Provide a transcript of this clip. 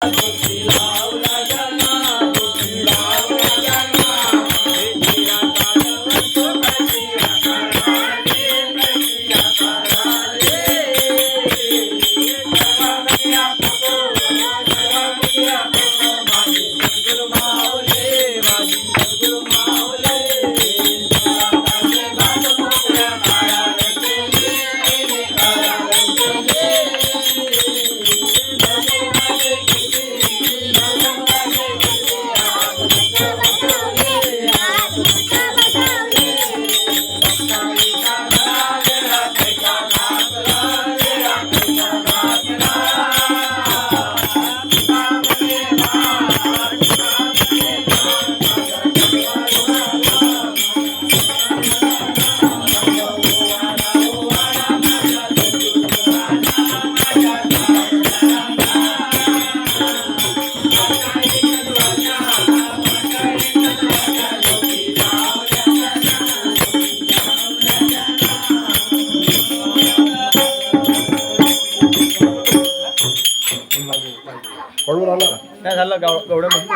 Gracias. உடம்பு நல்லா நல்லா கவனம்